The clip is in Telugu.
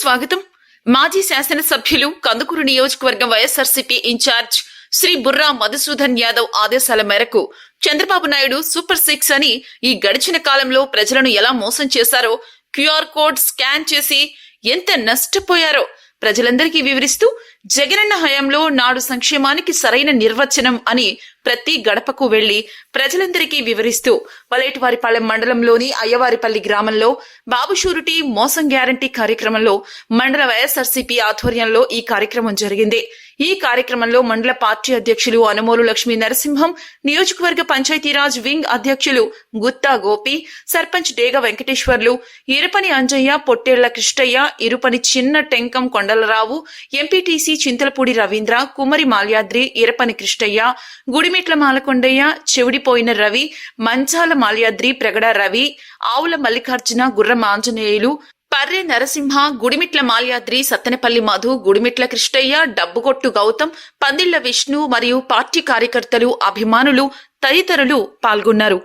స్వాగతం. మాజీ శాసనసభ్యులు కందుకూరు నియోజకవర్గం వైఎస్ఆర్సీపీ ఇన్ఛార్జ్ శ్రీ బుర్రా మధుసూదన్ యాదవ్ ఆదేశాల మేరకు చంద్రబాబు నాయుడు సూపర్ సిక్స్ అని ఈ గడిచిన కాలంలో ప్రజలను ఎలా మోసం చేశారో క్యూఆర్ కోడ్ స్కాన్ చేసి ఎంత నష్టపోయారో ప్రజలందరికీ వివరిస్తూ జగనన్న హయాంలో నాడు సంక్షేమానికి సరైన నిర్వచనం అని ప్రతి గడపకు వెళ్ళి ప్రజలందరికీ వివరిస్తూ వలేటివారిపాలెం మండలంలోని అయ్యవారిపల్లి గ్రామంలో బాబు షూరిటీ మోసం గ్యారంటీ కార్యక్రమంలో మండల వైఎస్ఆర్సీపీ ఆధ్వర్యంలో ఈ కార్యక్రమం జరిగింది. ఈ కార్యక్రమంలో మండల పార్టీ అధ్యక్షులు అనుమోలు లక్ష్మీ నరసింహం నియోజకవర్గ పంచాయతీరాజ్ వింగ్ అధ్యక్షులు గుత్తా గోపి సర్పంచ్ డేగ వెంకటేశ్వర్లు ఇరుపని అంజయ్య పొట్టేళ్ళ కృష్ణయ్య ఇరుపని చిన్న టెంకం కొండలరావు ఎంపీటీసీ చింతలపూడి రవీంద్ర కుమరి మాల్యాద్రి ఇరపని కృష్ణయ్య గుడిమిట్ల మాలకొండయ్య చెవిడిపోయిన రవి మంచాల మాల్యాద్రి ప్రగడ రవి ఆవుల మల్లికార్జున గుర్రం ఆంజనేయులు పర్రె నరసింహ గుడిమిట్ల మాల్యాద్రి సత్తెనపల్లి మధు గుడిమిట్ల కృష్ణయ్య డబ్బుగొట్టు గౌతమ్ పందిళ్ళ విష్ణు మరియు పార్టీ కార్యకర్తలు అభిమానులు తదితరులు పాల్గొన్నారు.